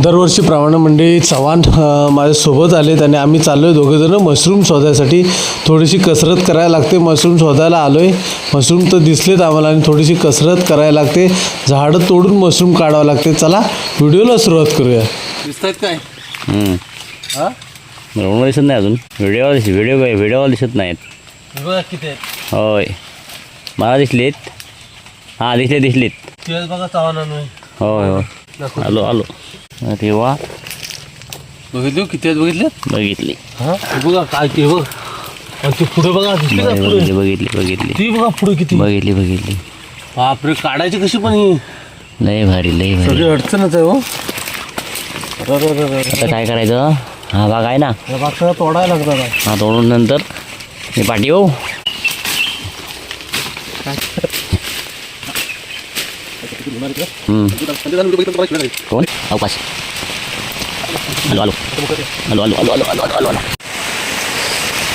दरवर्षीप्रमाणे मंडळी चव्हाण माझ्यासोबत आलेत आणि आम्ही चाललो आहे दोघंजणं मशरूम शोधायसाठी. थोडीशी कसरत करायला लागते मशरूम शोधायला आलो आहे मशरूम तर दिसलेत आम्हाला आणि थोडीशी कसरत करायला लागते. झाडं तोडून मशरूम काढावं लागते. चला व्हिडिओला सुरुवात करूया. दिसत आहेत काय? हम्म. हां? बरोबर दिसत नाही अजून. व्हिडिओ दिस व्हिडिओ व्हिडिओ दिसत नाहीत. बघा किती आहेत? होय. मला दिसलेत. हां दिसले दिसलेत. बघा चव्हाण होय होय. आलो आलो. अरे वा. बघितले किती आहेत बघितले? बघितली. हां? बघा काय ते बघ. आणि ते पुढे बघा दिसली का बघितली पुढे? बघितली बघितली ती बघा पुढे किती. बघितली बघितली. बापरे काढायची कशी पण ही? लय भारी लय भारी. सगळी अडचणच आहे हो. अरे, अरे, अरे, अरे. आता काय करायचं? हा भाग आहे ना. या बागकाला तोडायला लागतात आहे. हा तोडून नंतर मी पाठी येऊ कोण अवकाश आलो आलो आलो आलो आलो आलो आलो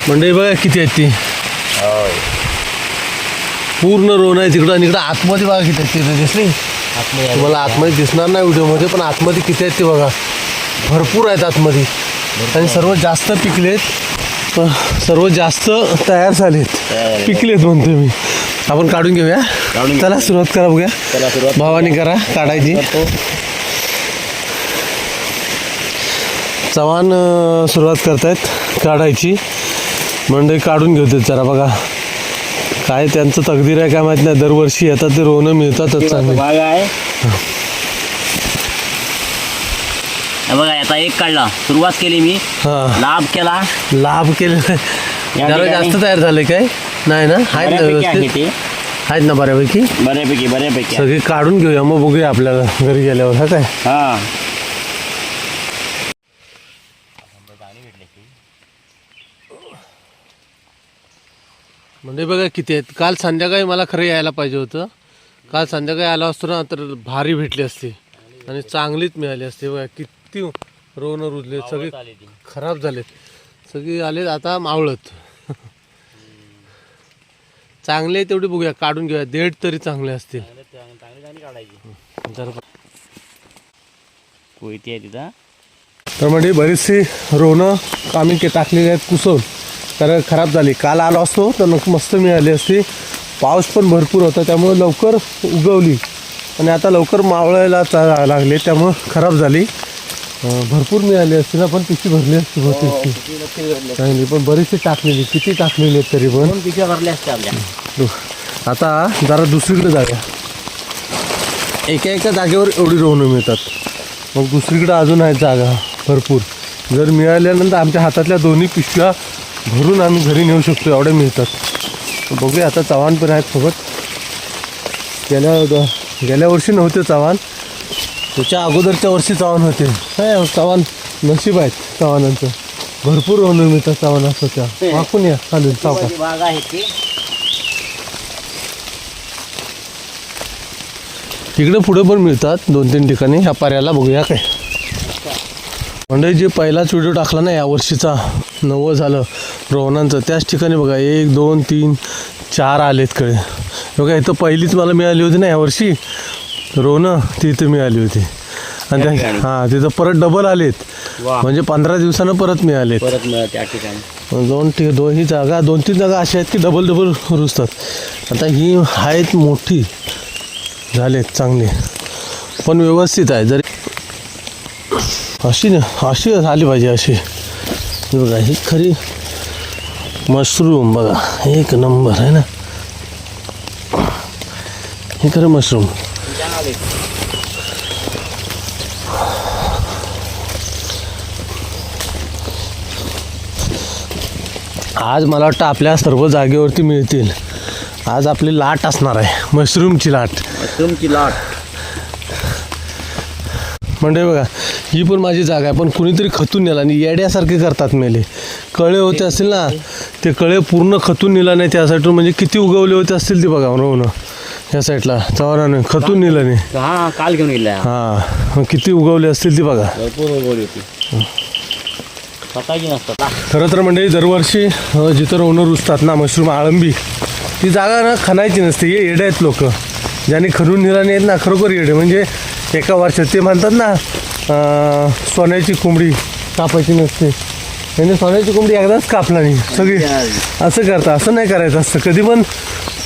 मंडळी बघा किती आहेत ती. पूर्ण रोन आहे तिकडं आणि इकडं आतमध्ये बघा किती आहेत तिथे दिसली? तुम्हाला आतमध्ये दिसणार नाही व्हिडिओमध्ये पण आतमध्ये किती आहेत ते बघा. भरपूर आहेत आतमध्ये. आणि सर्व जास्त पिकलेत. सर्व जास्त तयार झालेत. झालेत. पिकलेत म्हणतो मी. आपण काढून घेऊया. काढून. चला सुरुवात करा बघूया. चला सुरुवात भावानी करा काढायची. करतो. चव्हाण सुरुवात करतायत काढायची. मंडळी काढून घेतात जरा बघा. काय त्यांचं तकदीर आहे काय माहीत नाही. दरवर्षी येतात ते रोवणं मिळतातच चांगले. भाग आहे. हा बघा आता एक काढला. सुरुवात केली मी. हा. लाभ केला. लाभ केले. या जरा ठिकाणी- जास्त तयार झाले काय? नाही ना? आहेत ना बऱ्यापैकी आहे व्यवस्थित ते. आहेत ना बऱ्यापैकी? बऱ्यापैकी बऱ्यापैकी आहे. सगळे काढून घेऊया मग बघूया आपल्याला घरी गेल्यावर हा काय? हा. म्हणजे बघा किती आहेत. काल संध्याकाळी मला खरं यायला पाहिजे होतं. काल संध्याकाळी आलो असतो ना तर भारी भेटली असती. आणि चांगलीच मिळाली असते. बघा किती रोवन रुजले. सगळे खराब झालेत. सगळे आलेत आता मावळत. चांगले तेवढे बघूया काढून घेऊया. देड तरी चांगले असतील. जरा कोयती आहे तिथं. तर म्हणजे बरीचशी रोनं आम्ही के टाकलेली आहेत कुसवून तर खराब झाली. काल आलो असतो तर मस्त मिळाली असती. पाऊस पण भरपूर होता त्यामुळे लवकर उगवली. आणि आता लवकर मावळायला चा- लागले त्यामुळं खराब झाली. भरपूर मिळाली असती ना पण पिशी भरली असती बहुतेक ती. चांगली पण बरीचशी टाकलेली किती टाकलेली आहेत तरी पण. पिशव्या भरल्या असत्या आपल्या. आता जरा दुसरीकडे जाऊया. एका एका जागेवर एवढी रोवणं मिळतात. मग दुसरीकडे अजून आहेत जागा भरपूर. जर मिळाल्यानंतर आमच्या हातातल्या दोन्ही पिशव्या भरून आम्ही घरी नेऊ शकतो एवढ्या मिळतात. बघूया आता चव्हाण पण आहेत सोबत. गेल्या गेल्या वर्षी नव्हते चव्हाण. त्याच्या अगोदरच्या वर्षी चव्हाण होते. काय चव्हाण नशीब आहेत चव्हाणांचं. भरपूर मिळतात चव्हाणाचं त्या वाकून या चालेल सावकाश भाग आहे ते. इकडे पुढे पण मिळतात दोन तीन ठिकाणी. ह्या पर्याला बघूया काय. म्हणजे जे पहिलाच व्हिडिओ टाकला ना या वर्षीचा नवं झालं रोहनांचं त्याच ठिकाणी बघा एक दोन तीन चार आलेत कडे बघा इथं पहिलीच मला मिळाली होती ना यावर्षी रोहनं ती इथं मिळाली होती. आणि त्या ठिकाणी? हां तिथं परत डबल आलेत. वा. म्हणजे पंधरा दिवसानं परत मिळालेत. परत त्या ठिकाणी. दोन ठी दोन ही जागा दोन तीन जागा अशा आहेत की डबल डबल रुजतात. आता ही आहेत मोठी. झालेत चांगली. पण व्यवस्थित आहे. जरी अशी ना अशी झाली पाहिजे अशी. ही बघा ही खरी मशरूम बघा. एक नंबर आहे ना? हे खरं मशरूम आज मला वाटतं आपल्या सर्व जागेवरती मिळतील. आज आपली लाट असणार आहे मशरूमची लाट. तुमची लाट. म्हणजे बघा ही पण माझी जागा आहे पण कुणीतरी खतून नेला आणि येड्यासारखे करतात मेले. कळे होते असतील ना ते कळे पूर्ण खतून नेला नाही त्या साईडून म्हणजे किती उगवले होते असतील ते बघा रोवणं या साईडला. चव्हाणाने खतून नेलं नाही हा काल घेऊन गेला हां किती उगवले असतील ती बघा. भरपूर बोली होती. स्वतःची नसतात. खरं तर म्हणजे दरवर्षी अ, जिथं रोवणं रुजतात ना मशरूम आळंबी ती जागा ना खणायची नसते. हे येडे आहेत लोक. ज्यांनी खणून नेला नाहीत ना खरोखर येडे. म्हणजे एका वर्षात ते म्हणतात ना अं, सोन्याची कोंबडी कापायची नसते. त्याने सोन्याची कोंबडी एकदाच कापला नाही. सगळी असं करता असं नाही करायचं असतं. कधी पण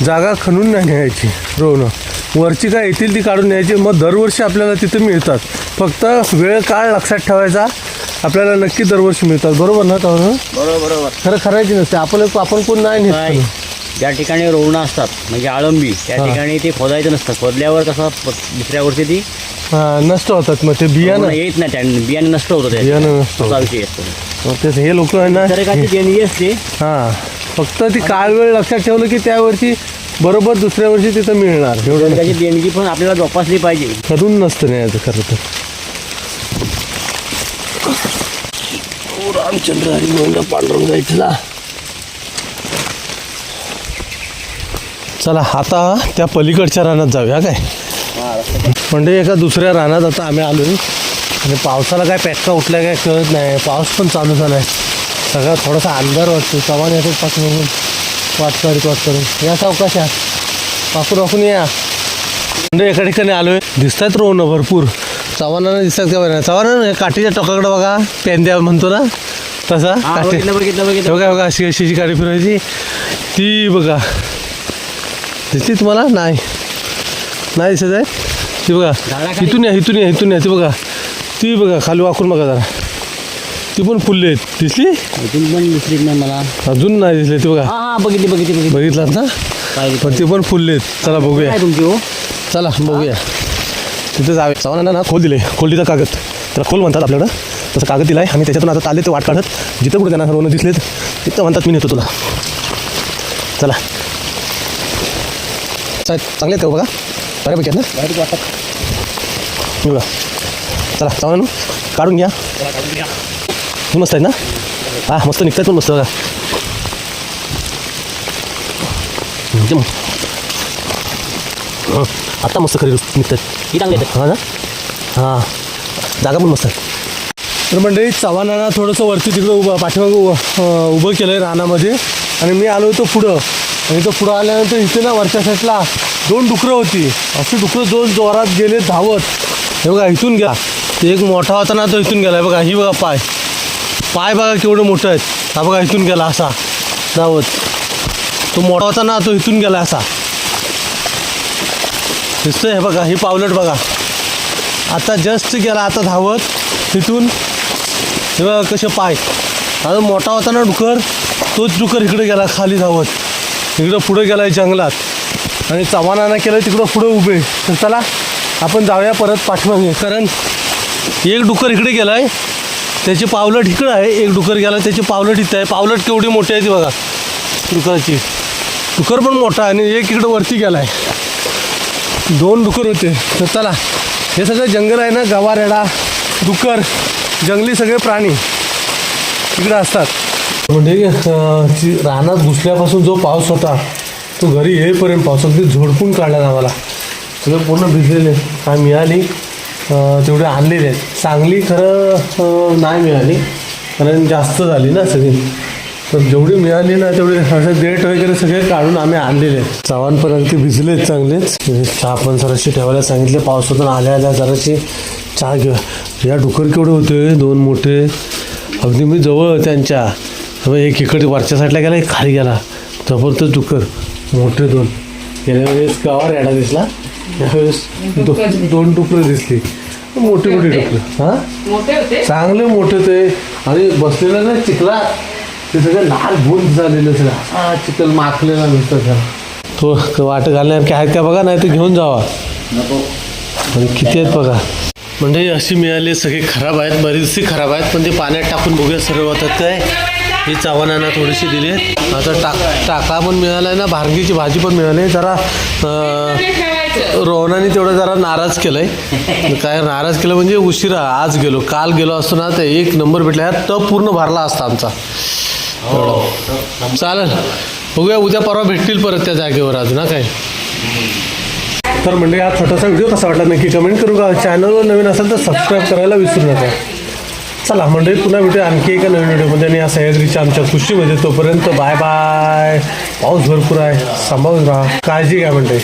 जागा खणून नाही न्यायची. रोवणं वरची काय येतील ती काढून न्यायची. मग दरवर्षी आपल्याला तिथे मिळतात. फक्त वेळ काळ लक्षात ठेवायचा. आपल्याला नक्की दरवर्षी मिळतात. बरोबर ना तर बरोबर खरं खरं करायची नसते. आपण आपण कोण नाही काय नेत ज्या ठिकाणी रोवणं असतात म्हणजे आळंबी त्या. ठिकाणी ते खोदायचं नसतं. खोदल्यावर कसं दुसऱ्या वर्षी ती नष्ट होतात. मग ते बियाणं. येत नाही. त्या बियाणे नष्ट होतं त्या बियाणं नष्ट होतं. विषय असतो. मग तेच हे लोक आहे ना प्रत्येकाची देणगी असते. हा. फक्त ती काळ वेळ लक्षात ठेवलं की त्या वर्षी बरोबर दुसऱ्या वर्षी तिथं मिळणार. एवढं त्याची देणगी पण आपल्याला जोपासली पाहिजे. करून नसतं न्यायचं खरं तर. रामचंद्र हरी गोविंद पांडुरंग इथला चला आता त्या पलीकडच्या रानात जाऊया काय? म्हणजे एका दुसऱ्या रानात आता आम्ही आलो आणि पावसाला काय पेटका उठला काय कळत नाही. पाऊस पण चालू झाला आहे सगळा थोडासा अंधार वाटतो. चव्हाण येतो पासून बघून वाट करीत वाट करून. या सावकाशा पाकून वाकून या. म्हणजे एका ठिकाणी आलोय. दिसतात रोवणं भरपूर. चव्हाणानं दिसतात का बरं? चव्हाण हे काठीच्या टोकाकडे बघा. पेंद्या म्हणतो ना? तसा बघा बघा अशी अशी अशी गाडी फिरवायची. ती बघा. दिसली तुम्हाला? नाही. नाही दिसत आहे? ती बघा? इथून या इथून या इथून या. ती बघा. ती बघा खाली वाकून बघा जरा. ती पण फुलली आहेत. दिसली? इथून पण दिसलीच नाही मला. अजून नाही दिसली ती बघा. हा हा बघितली बघितली बघितली. बघितलात ना? काय पण ती पण फुलली आहेत. चला बघूया. काय तुमची हो? चला बघूया. तिथे जावे. चव्हाणांना ना खोल दिले खोल दिलं कागद. त्याला खोल म्हणतात आपल्याकडं. तसं कागद दिलाय. आणि त्याच्यातून आता चालले ते वाट काढत जिथं कुठे त्यांना सर्वांना दिसलेत तिथं म्हणतात मी नेतो तुला. चला. चा- चांगले आहेत का बघा? बऱ्यापैकी आहेत ना? वाईट वाटत हे बघा. चला चव्हाण काढून घ्या. हे मस्त आहेत ना? हा मस्त निघतात पण मस्त बघा. एकदम हं, आता मस्त खरी निघतात ही चांगली आहेत. हा ना? हां. जागा पण मस्त आहे. तर मंडळी चव्हाणांना थोडंसं वरती तिकडं उभं पाठीमागं उभं उभं केलं आहे रानामध्ये. आणि मी आलो होतो पुढं. आणि इथं पुढं आल्यानंतर इथे ना वरच्या साईडला दोन डुकरं होती. अशी डुकरं दोन जोरात गेले धावत. हे बघा इथून गेला एक मोठा होता ना तो इथून गेला बघा ही बघा पाय. पाय बघा केवढं मोठं आहेत. हा बघा इथून गेला असा. धावत तो मोठा होता ना तो इथून गेला असा. दिसतंय हे बघा ही पावलट बघा. आता जस्ट गेला आता धावत तिथून हे बघा कसे पाय. आता मोठा होता ना डुकर तोच डुकर इकडे गेला खाली धावत. इकडं पुढे गेला जंगलात. आणि चव्हाणानं केलं तिकडं पुढं उभे. तर चला आपण जाऊया परत पाठवा कारण एक डुकर इकडे गेला आहे त्याची पावलट इकडं आहे. एक डुकर गेला त्याची पावलट इथं आहे. पावलट केवढी मोठी आहे ती बघा. डुकराची. डुकर पण मोठा आहे आणि एक इकडं वरती गेला आहे दोन डुकर होते. तर चला हे सगळं जंगल आहे ना गवारेडा डुकर जंगली सगळे प्राणी इकडं असतात. म्हणजे ती रानात घुसल्यापासून जो पाऊस होता तो घरी येईपर्यंत पाऊस अगदी झोडपून काढला आम्हाला. सगळं पूर्ण भिजलेले. काय मिळाली? तेवढे आणलेले आहेत. चांगली खरं नाही मिळाली. कारण जास्त झाली ना सगळी. तर जेवढी मिळाली ना तेवढे असं डेट वगैरे सगळे काढून आम्ही आणलेले आहेत. चव्हाण पण अगदी भिजलेत चांगलेच म्हणजे चहा पण सरशी ठेवायला सांगितले. पावसातून आल्या आल्या जराशी चहा घेऊ या डुकर केवढे होते? दोन मोठे. अगदी मी जवळ त्यांच्या. एक इकडे वरच्या साईडला गेला एक खाली गेला. जबरदस्त डुकर मोठे दोन. गेल्या वेळेस गावावर याडा दिसला. यावेळेस दो, दोन डुकरं दिसली. मोठे मोठे डुकरं हां? मोठे होते? चांगले मोठे ते. आणि बसलेलं ना चिखला ते सगळं लाल भूत झालेलं सगळं. हा. चिखल माखलेला नुसतं त्याला तो वाट घालण्यासारखे आहेत का बघा नाही ते घेऊन जावा. आणि किती आहेत बघा. म्हणजे अशी मिळाली सगळी खराब आहेत बरीचशी खराब आहेत पण ते पाण्यात टाकून बघूया सर्व होतात काय. ही चव्हाणांना थोडीशी दिली आहेत. आता टाक टाका पण मिळाला आहे ना भारगीची भाजी पण मिळाली जरा अं, ठेवायचं रोहनाने तेवढं जरा नाराज केलंय. काय नाराज केलं म्हणजे उशिरा आज गेलो काल गेलो असतो ना तर एक नंबर भेटला. ह्यात टप पूर्ण भरला असता आमचा. चालेल. बघूया उद्या परवा भेटतील परत त्या जागेवर अजून ना काय? तर म्हणजे हा छोटासा व्हिडिओ कसा वाटला नक्की कमेंट करू का चॅनलवर नवीन असेल तर सबस्क्राईब करायला विसरू नका. चला म्हणजे पुन्हा भेटूया आणखी एका नवीन व्हिडिओमध्ये. आणि या सह्याद्रीच्या आमच्या खुशीमध्ये. तोपर्यंत बाय बाय पाऊस भरपूर आहे. सांभाळून राहा. काळजी घ्या म्हणते